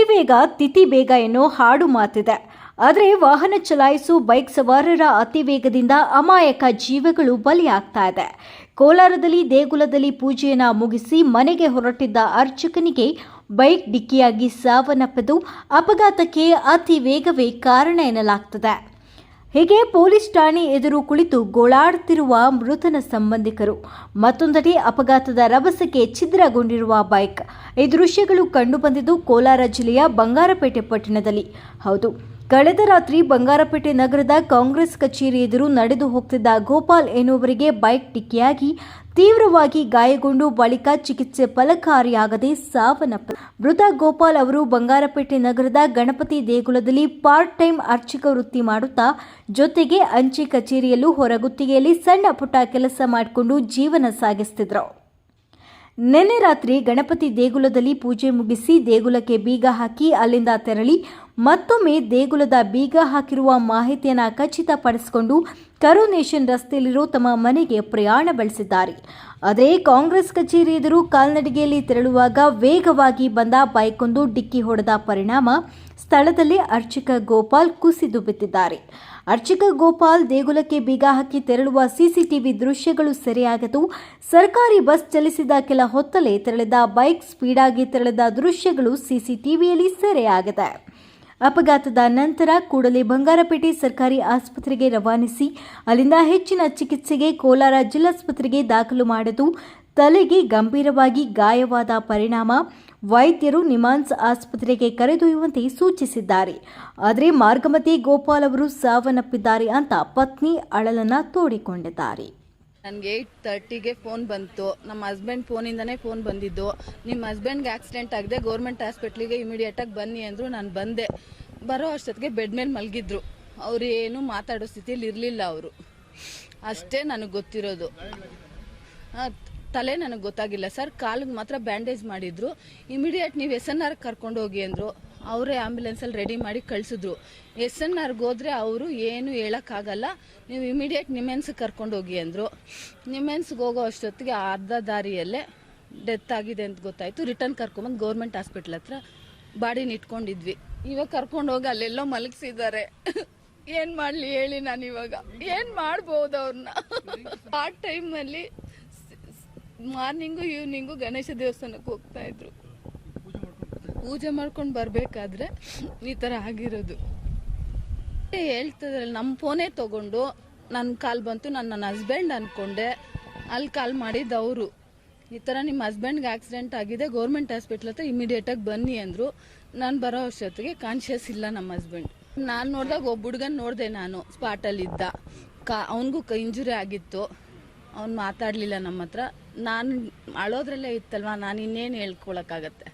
ಅತಿವೇಗ ತಿಥಿ ಬೇಗ ಎನ್ನೋ ಹಾಡು ಮಾತಿದೆ. ಆದರೆ ವಾಹನ ಚಲಾಯಿಸು ಬೈಕ್ ಸವಾರರ ಅತಿವೇಗದಿಂದ ಅಮಾಯಕ ಜೀವಗಳು ಬಲಿಯಾಗ್ತಾ ಇದೆ. ಕೋಲಾರದಲ್ಲಿ ದೇಗುಲದಲ್ಲಿ ಪೂಜೆಯನ್ನು ಮುಗಿಸಿ ಮನೆಗೆ ಹೊರಟಿದ್ದ ಅರ್ಚಕನಿಗೆ ಬೈಕ್ ಡಿಕ್ಕಿಯಾಗಿ ಸಾವನ್ನಪ್ಪದು ಅಪಘಾತಕ್ಕೆ ಅತಿ ವೇಗವೇ ಕಾರಣ ಎನ್ನಲಾಗ್ತದೆ. ಹೀಗೆ ಪೊಲೀಸ್ ಠಾಣೆ ಎದುರು ಕುಳಿತು ಗೋಳಾಡುತ್ತಿರುವ ಮೃತನ ಸಂಬಂಧಿಕರು. ಮತ್ತೊಂದೆಡೆ ಅಪಘಾತದ ರಭಸಕ್ಕೆ ಛಿದ್ರಗೊಂಡಿರುವ ಬೈಕ್. ಈ ದೃಶ್ಯಗಳು ಕಂಡುಬಂದಿದ್ದು ಕೋಲಾರ ಜಿಲ್ಲೆಯ ಬಂಗಾರಪೇಟೆ ಪಟ್ಟಣದಲ್ಲಿ. ಹೌದು. ಕಳೆದ ರಾತ್ರಿ ಬಂಗಾರಪೇಟೆ ನಗರದ ಕಾಂಗ್ರೆಸ್ ಕಚೇರಿ ಎದುರು ನಡೆದು ಹೋಗ್ತಿದ್ದ ಗೋಪಾಲ್ ಎನ್ನುವರಿಗೆ ಬೈಕ್ ಡಿಕ್ಕಿಯಾಗಿ ತೀವ್ರವಾಗಿ ಗಾಯಗೊಂಡು ಬಳಿಕ ಚಿಕಿತ್ಸೆ ಫಲಕಾರಿಯಾಗದೆ ಸಾವನ್ನಪ್ಪ ಮೃತ ಗೋಪಾಲ್ ಅವರು ಬಂಗಾರಪೇಟೆ ನಗರದ ಗಣಪತಿ ದೇಗುಲದಲ್ಲಿ ಪಾರ್ಟ್ ಟೈಮ್ ಅರ್ಚಕ ವೃತ್ತಿ ಮಾಡುತ್ತಾ ಜೊತೆಗೆ ಅಂಚೆ ಕಚೇರಿಯಲ್ಲೂ ಹೊರಗುತ್ತಿಗೆಯಲ್ಲಿ ಸಣ್ಣ ಪುಟ್ಟ ಕೆಲಸ ಮಾಡಿಕೊಂಡು ಜೀವನ ಸಾಗಿಸ್ತಿದ್ರು. ನಿನ್ನೆ ರಾತ್ರಿ ಗಣಪತಿ ದೇಗುಲದಲ್ಲಿ ಪೂಜೆ ಮುಗಿಸಿ ದೇಗುಲಕ್ಕೆ ಬೀಗ ಹಾಕಿ ಅಲ್ಲಿಂದ ತೆರಳಿ ಮತ್ತೊಮ್ಮೆ ದೇಗುಲದ ಬೀಗ ಹಾಕಿರುವ ಮಾಹಿತಿಯನ್ನು ಖಚಿತಪಡಿಸಿಕೊಂಡು ಕರುನೇಷನ್ ರಸ್ತೆಯಲ್ಲಿರೋ ತಮ್ಮ ಮನೆಗೆ ಪ್ರಯಾಣ ಬೆಳೆಸಿದ್ದಾರೆ. ಅದೇ ಕಾಂಗ್ರೆಸ್ ಕಚೇರಿ ಎದುರು ಕಾಲ್ನಡಿಗೆಯಲ್ಲಿ ತೆರಳುವಾಗ ವೇಗವಾಗಿ ಬಂದ ಬೈಕೊಂದು ಡಿಕ್ಕಿ ಹೊಡೆದ ಪರಿಣಾಮ ಸ್ಥಳದಲ್ಲಿ ಅರ್ಚಕ ಗೋಪಾಲ್ ಕುಸಿದು ಬಿದ್ದಿದ್ದಾರೆ. ಅರ್ಚಕ ಗೋಪಾಲ್ ದೇಗುಲಕ್ಕೆ ಬೀಗ ಹಾಕಿ ತೆರಳುವ ಸಿಸಿಟಿವಿ ದೃಶ್ಯಗಳು ಸೆರೆಯಾಗದು ಸರ್ಕಾರಿ ಬಸ್ ಚಲಿಸಿದ ಕೆಲ ಹೊತ್ತಲೇ ತೆರಳಿದ ಬೈಕ್ ಸ್ಪೀಡಾಗಿ ತೆರಳಿದ ದೃಶ್ಯಗಳು ಸಿಸಿಟಿವಿಯಲ್ಲಿ ಸೆರೆಯಾಗಿದೆ. ಅಪಘಾತದ ನಂತರ ಕೂಡಲೇ ಬಂಗಾರಪೇಟೆ ಸರ್ಕಾರಿ ಆಸ್ಪತ್ರೆಗೆ ರವಾನಿಸಿ, ಅಲ್ಲಿಂದ ಹೆಚ್ಚಿನ ಚಿಕಿತ್ಸೆಗೆ ಕೋಲಾರ ಜಿಲ್ಲಾಸ್ಪತ್ರೆಗೆ ದಾಖಲು ಮಾಡಿದ್ದು, ತಲೆಗೆ ಗಂಭೀರವಾಗಿ ಗಾಯವಾದ ಪರಿಣಾಮ ವೈದ್ಯರು ನಿಮಾನ್ಸ್ ಆಸ್ಪತ್ರೆಗೆ ಕರೆದೊಯ್ಯುವಂತೆ ಸೂಚಿಸಿದ್ದಾರೆ. ಆದರೆ ಮಾರ್ಗಮತಿ ಗೋಪಾಲ್ ಅವರು ಸಾವನ್ನಪ್ಪಿದ್ದಾರೆ ಅಂತ ಪತ್ನಿ ಅಳಲನ್ನ ತೋಡಿಕೊಂಡಿದ್ದಾರೆ. ನನಗೆ ಏಯ್ಟ್ ತರ್ಟಿಗೆ ಫೋನ್ ಬಂತು. ನಮ್ಮ ಹಸ್ಬೆಂಡ್ ಫೋನಿಂದನೇ ಫೋನ್ ಬಂದಿದ್ದು. ನಿಮ್ಮ ಹಸ್ಬೆಂಡ್ಗೆ ಆಕ್ಸಿಡೆಂಟ್ ಆಗದೆ ಗೌರ್ಮೆಂಟ್ ಹಾಸ್ಪಿಟ್ಲಿಗೆ ಇಮಿಡಿಯೇಟಾಗಿ ಬನ್ನಿ ಅಂದರು ನಾನು ಬಂದೆ. ಬರೋ ಅಷ್ಟೊತ್ತಿಗೆ ಬೆಡ್ ಮೇಲೆ ಮಲಗಿದ್ರು. ಅವ್ರು ಏನು ಮಾತಾಡೋ ಸ್ಥಿತಿಯಲ್ಲಿ ಇರಲಿಲ್ಲ ಅವರು. ಅಷ್ಟೇ ನನಗೆ ಗೊತ್ತಿರೋದು. ತಲೆ ನನಗೆ ಗೊತ್ತಾಗಿಲ್ಲ. ಸರ್, ಕಾಲಿಗೆ ಮಾತ್ರ ಬ್ಯಾಂಡೇಜ್ ಮಾಡಿದ್ರು. ಇಮಿಡಿಯೇಟ್ ನೀವು ಎಸ್ ಎನ್ ಆರ್ ಕರ್ಕೊಂಡು ಹೋಗಿ ಅಂದರು. ಅವರೇ ಆಂಬ್ಯುಲೆನ್ಸಲ್ಲಿ ರೆಡಿ ಮಾಡಿ ಕಳಿಸಿದ್ರು. ಎಸ್ ಎನ್ ಆರ್ಗೆ ಹೋದರೆ ಅವರು ಏನು ಹೇಳೋಕ್ಕಾಗಲ್ಲ. ನೀವು ಇಮಿಡಿಯೇಟ್ ನಿಮೆನ್ಸ್ಗೆ ಕರ್ಕೊಂಡು ಹೋಗಿ ಅಂದರು. ನಿಮೆನ್ಸ್ಗೆ ಹೋಗೋ ಅಷ್ಟೊತ್ತಿಗೆ ಅರ್ಧ ದಾರಿಯಲ್ಲೇ ಡೆತ್ ಆಗಿದೆ ಅಂತ ಗೊತ್ತಾಯಿತು. ರಿಟರ್ನ್ ಕರ್ಕೊಂಬಂದು ಗೌರ್ಮೆಂಟ್ ಹಾಸ್ಪಿಟ್ಲ್ ಹತ್ರ ಬಾಡಿನ ಇಟ್ಕೊಂಡಿದ್ವಿ. ಇವಾಗ ಕರ್ಕೊಂಡು ಹೋಗಿ ಅಲ್ಲೆಲ್ಲೋ ಮಲಗಿಸಿದ್ದಾರೆ. ಏನು ಮಾಡಲಿ ಹೇಳಿ ನಾನು ಇವಾಗ. ಏನು ಮಾಡ್ಬೋದು ಅವ್ರನ್ನ ಆ ಟೈಮಲ್ಲಿ ಮಾರ್ನಿಂಗು ಈವ್ನಿಂಗು ಗಣೇಶ ದೇವಸ್ಥಾನಕ್ಕೆ ಹೋಗ್ತಾ ಇದ್ರು. ಪೂಜೆ ಮಾಡ್ಕೊಂಡು ಬರಬೇಕಾದ್ರೆ ಈ ಥರ ಆಗಿರೋದು. ಹೇಳ್ತದ್ರಲ್ಲಿ ನಮ್ಮ ಫೋನೇ ತಗೊಂಡು ನನ್ನ ಕಾಲ್ ಬಂತು, ನಾನು ನನ್ನ ಹಸ್ಬೆಂಡ್ ಅಂದ್ಕೊಂಡೆ ಅಲ್ಲಿ ಕಾಲ್ ಮಾಡಿದ್ದು ಅವರು. ಈ ಥರ ನಿಮ್ಮ ಹಸ್ಬೆಂಡ್ಗೆ ಆಕ್ಸಿಡೆಂಟ್ ಆಗಿದೆ ಗೌರ್ಮೆಂಟ್ ಹಾಸ್ಪಿಟ್ಲ್ ಹತ್ರ ಇಮಿಡಿಯೇಟಾಗಿ ಬನ್ನಿ ಅಂದರು. ನಾನು ಬರೋ ಅಷ್ಟೊತ್ತಿಗೆ ಕಾನ್ಷಿಯಸ್ ಇಲ್ಲ ನಮ್ಮ ಹಸ್ಬೆಂಡ್ ನಾನು ನೋಡಿದಾಗ ಒಬ್ಬ ಹುಡುಗನ ನೋಡಿದೆ ನಾನು ಸ್ಪಾಟಲ್ಲಿದ್ದ ಕಾ, ಅವನಿಗೂ ಇಂಜುರಿ ಆಗಿತ್ತು. ಅವ್ನು ಮಾತಾಡಲಿಲ್ಲ ನಮ್ಮ ಹತ್ರ. ನಾನು ಅಳೋದ್ರಲ್ಲೇ ಇತ್ತಲ್ವಾ, ನಾನು ಇನ್ನೇನು ಹೇಳ್ಕೊಳಕ್ಕಾಗತ್ತೆ?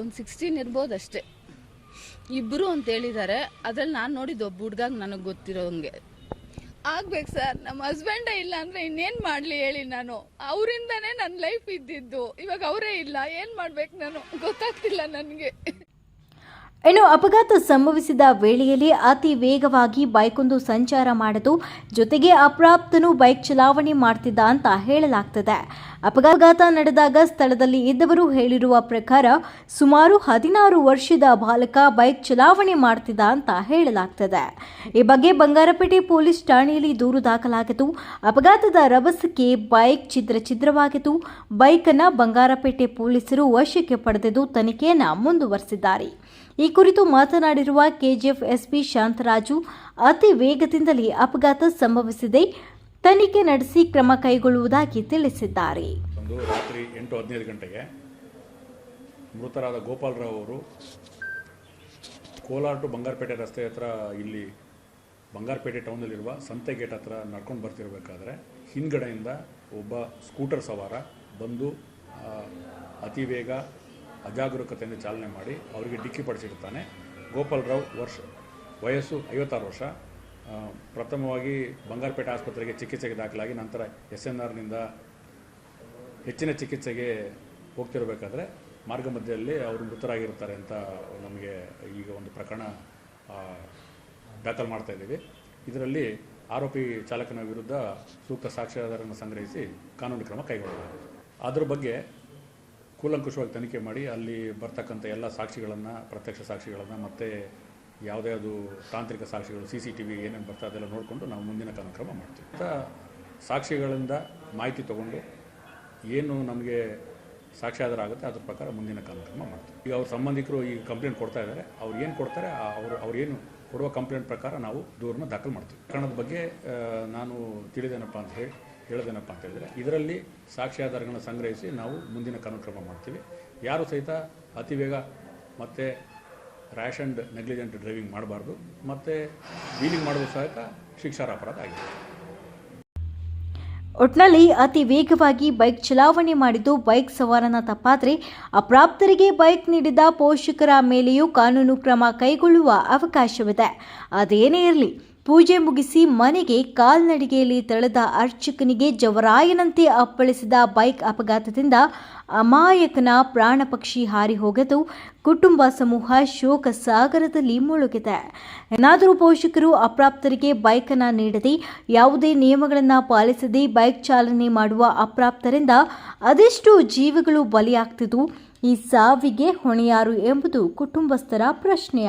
ಒಂದು ಸಿಕ್ಸ್ಟೀನ್ ಇರ್ಬೋದು ಅಷ್ಟೇ. ಇಬ್ಬರು ಅಂತ ಹೇಳಿದ್ದಾರೆ. ಅದ್ರಲ್ಲಿ ನಾನು ನೋಡಿದ್ದು ಒಬ್ಬ ಹುಡ್ಗಾಗ ನನಗೆ ಗೊತ್ತಿರೋಂಗೆ. ಆಗ್ಬೇಕು ಸರ್ ನಮ್ಮ ಹಸ್ಬೆಂಡೇ ಇಲ್ಲ ಅಂದ್ರೆ ಇನ್ನೇನು ಮಾಡಲಿ ಹೇಳಿ ನಾನು. ಅವರಿಂದನೇ ನನ್ನ ಲೈಫ್ ಇದ್ದಿದ್ದು. ಇವಾಗ ಅವರೇ ಇಲ್ಲ, ಏನು ಮಾಡ್ಬೇಕು ನಾನು? ಗೊತ್ತಾಗ್ತಿಲ್ಲ ನನಗೆ. ಇನ್ನು ಅಪಘಾತ ಸಂಭವಿಸಿದ ವೇಳೆಯಲ್ಲಿ ಅತಿ ವೇಗವಾಗಿ ಬೈಕೊಂದು ಸಂಚಾರ ಮಾಡಿತು ಜೊತೆಗೆ ಅಪ್ರಾಪ್ತನು ಬೈಕ್ ಚಲಾವಣೆ ಮಾಡ್ತಿದ್ದ ಅಂತ ಹೇಳಲಾಗ್ತದೆ. ಅಪಘಾತ ನಡೆದಾಗ ಸ್ಥಳದಲ್ಲಿ ಇದ್ದವರು ಹೇಳಿರುವ ಪ್ರಕಾರ ಸುಮಾರು ಹದಿನಾರು ವರ್ಷದ ಬಾಲಕ ಬೈಕ್ ಚಲಾವಣೆ ಮಾಡ್ತಿದ್ದ ಅಂತ ಹೇಳಲಾಗ್ತದೆ. ಈ ಬಗ್ಗೆ ಬಂಗಾರಪೇಟೆ ಪೊಲೀಸ್ ಠಾಣೆಯಲ್ಲಿ ದೂರು ದಾಖಲಾಗಿತ್ತು ಅಪಘಾತದ ರಭಸಕ್ಕೆ ಬೈಕ್ ಛಿದ್ರ ಛಿದ್ರವಾಗಿತ್ತು ಅನ್ನ ಬಂಗಾರಪೇಟೆ ಪೊಲೀಸರು ವಶಕ್ಕೆ ಪಡೆದಿದ್ದು ತನಿಖೆಯನ್ನು ಮುಂದುವರೆಸಿದ್ದಾರೆ. ಈ ಕುರಿತು ಮಾತನಾಡಿರುವ ಕೆಜಿಎಫ್ ಎಸ್ಪಿ ಶಾಂತರಾಜು, ಅತಿ ವೇಗದಿಂದಲೇ ಅಪಘಾತ ಸಂಭವಿಸಿದೆ. ತನಿಖೆ ನಡೆಸಿ ಕ್ರಮ ಕೈಗೊಳ್ಳುವುದಾಗಿ ತಿಳಿಸಿದ್ದಾರೆ. ಒಂದು ರಾತ್ರಿ ಎಂಟು ಹದಿನೈದು ಗಂಟೆಗೆ ಮೃತರಾದ ಗೋಪಾಲರಾವ್ ಅವರು ಕೋಲಾರ ಟು ಬಂಗಾರಪೇಟೆ ರಸ್ತೆ ಹತ್ರ ಇಲ್ಲಿ ಬಂಗಾರಪೇಟೆ ಟೌನಲ್ಲಿರುವ ಸಂತೆ ಗೇಟ್ ಹತ್ರ ನಡ್ಕೊಂಡು ಬರ್ತಿರಬೇಕಾದ್ರೆ ಹಿಂದ್ಗಡೆಯಿಂದ ಒಬ್ಬ ಸ್ಕೂಟರ್ ಸವಾರ ಬಂದು ಅತಿ ವೇಗ ಅಜಾಗರೂಕತೆಯಿಂದ ಚಾಲನೆ ಮಾಡಿ ಅವರಿಗೆ ಡಿಕ್ಕಿ ಪಡಿಸಿರ್ತಾನೆ ಗೋಪಾಲರಾವ್ ವರ್ಷ, ವಯಸ್ಸು ಐವತ್ತಾರು ವರ್ಷ. ಪ್ರಥಮವಾಗಿ ಬಂಗಾರಪೇಟೆ ಆಸ್ಪತ್ರೆಗೆ ಚಿಕಿತ್ಸೆಗೆ ದಾಖಲಾಗಿ ನಂತರ ಎಸ್ ಎನ್ ಆರ್ನಿಂದ ಹೆಚ್ಚಿನ ಚಿಕಿತ್ಸೆಗೆ ಹೋಗ್ತಿರಬೇಕಾದ್ರೆ ಮಾರ್ಗ ಮಧ್ಯದಲ್ಲಿ ಅವರು ಮೃತರಾಗಿರ್ತಾರೆ ಅಂತ ನಮಗೆ ಈಗ ಒಂದು ಪ್ರಕರಣ ದಾಖಲು ಮಾಡ್ತಾ ಇದ್ದೀವಿ. ಇದರಲ್ಲಿ ಆರೋಪಿ ಚಾಲಕನ ವಿರುದ್ಧ ಸೂಕ್ತ ಸಾಕ್ಷ್ಯಾಧಾರವನ್ನು ಸಂಗ್ರಹಿಸಿ ಕಾನೂನು ಕ್ರಮ ಕೈಗೊಳ್ಳಲಾಗಿದೆ ಅದ್ರ ಬಗ್ಗೆ ಕೂಲಂಕುಷವಾಗಿ ತನಿಖೆ ಮಾಡಿ ಅಲ್ಲಿ ಬರ್ತಕ್ಕಂಥ ಎಲ್ಲ ಸಾಕ್ಷಿಗಳನ್ನು, ಪ್ರತ್ಯಕ್ಷ ಸಾಕ್ಷಿಗಳನ್ನು ಮತ್ತು ಯಾವುದೇ ಅದು ತಾಂತ್ರಿಕ ಸಾಕ್ಷಿಗಳು, ಸಿ ಸಿ ಟಿ ವಿ ಏನೇನು ಬರ್ತದೆ ಅದೆಲ್ಲ ನೋಡಿಕೊಂಡು ನಾವು ಮುಂದಿನ ಕಾರ್ಯಕ್ರಮ ಮಾಡ್ತೀವಿ. ಅಂತ ಸಾಕ್ಷಿಗಳಿಂದ ಮಾಹಿತಿ ತಗೊಂಡು ಏನು ನಮಗೆ ಸಾಕ್ಷ್ಯಾಧಾರ ಆಗುತ್ತೆ ಅದ್ರ ಪ್ರಕಾರ ಮುಂದಿನ ಕಾರ್ಯಕ್ರಮ ಮಾಡ್ತೀವಿ. ಈಗ ಅವ್ರ ಸಂಬಂಧಿಕರು ಈ ಕಂಪ್ಲೇಂಟ್ ಕೊಡ್ತಾ ಇದ್ದಾರೆ ಅವ್ರು ಏನು ಕೊಡ್ತಾರೆ ಅವ್ರು ಏನು ಕೊಡುವ ಕಂಪ್ಲೇಂಟ್ ಪ್ರಕಾರ ನಾವು ದೂರನ್ನ ದಾಖಲು ಮಾಡ್ತೀವಿ. ಕಾರಣದ ಬಗ್ಗೆ ನಾನು ತಿಳಿದೇನಪ್ಪ ಅಂತ ಹೇಳಿ, ಹೇಳೋದೇನಪ್ಪ ಅಂತ ಹೇಳಿದರೆ, ಇದರಲ್ಲಿ ಸಾಕ್ಷ್ಯಾಧಾರಗಳನ್ನ ಸಂಗ್ರಹಿಸಿ ನಾವು ಮುಂದಿನ ಕಾರ್ಯಕ್ರಮ ಮಾಡ್ತೀವಿ. ಯಾರು ಸಹಿತ ಅತಿ ವೇಗ ಮತ್ತು ರ್ಯಾಶ್ ಆ್ಯಂಡ್ ನೆಗ್ಲಿಜೆಂಟ್ ಡ್ರೈವಿಂಗ್ ಮಾಡಬಾರ್ದು. ಮತ್ತು ವೀಲಿಂಗ್ ಮಾಡೋದು ಸಹಿತ ಶಿಕ್ಷಾರ ಅಪರಾಧ ಆಗಿದೆ. ಒಟ್ನಲ್ಲಿ ಅತಿ ವೇಗವಾಗಿ ಬೈಕ್ ಚಲಾವಣೆ ಮಾಡಿದ್ದು ಬೈಕ್ ಸವಾರನ ತಪ್ಪಾದರೆ ಅಪ್ರಾಪ್ತರಿಗೆ ಬೈಕ್ ನೀಡಿದ ಪೋಷಕರ ಮೇಲೆಯೂ ಕಾನೂನು ಕ್ರಮ ಕೈಗೊಳ್ಳುವ ಅವಕಾಶವಿದೆ. ಅದೇನೇ ಇರಲಿ ಪೂಜೆ ಮುಗಿಸಿ ಮನೆಗೆ ಕಾಲ್ನಡಿಗೆಯಲ್ಲಿ ತೆರಳಿದ ಅರ್ಚಕನಿಗೆ ಜವರಾಯನಂತೆ ಅಪ್ಪಳಿಸಿದ ಬೈಕ್ ಅಪಘಾತದಿಂದ ಅಮಾಯಕನ ಪ್ರಾಣ ಪಕ್ಷಿ ಹಾರಿ ಹೋಗದು ಕುಟುಂಬ ಸಮೂಹ ಶೋಕ ಸಾಗರದಲ್ಲಿ ಮುಳುಗಿದೆ. ಏನಾದರೂ ಪೋಷಕರು ಅಪ್ರಾಪ್ತರಿಗೆ ಬೈಕನ್ನು ನೀಡದೆ ಯಾವುದೇ ನಿಯಮಗಳನ್ನು ಪಾಲಿಸದೆ ಬೈಕ್ ಚಾಲನೆ ಮಾಡುವ ಅಪ್ರಾಪ್ತರಿಂದ ಅದೆಷ್ಟು ಜೀವಗಳು ಬಲಿಯಾಗ್ತಿದ್ದು, ಈ ಸಾವಿಗೆ ಹೊಣೆಯಾರು ಎಂಬುದು ಕುಟುಂಬಸ್ಥರ ಪ್ರಶ್ನೆಯಾಗಿದೆ.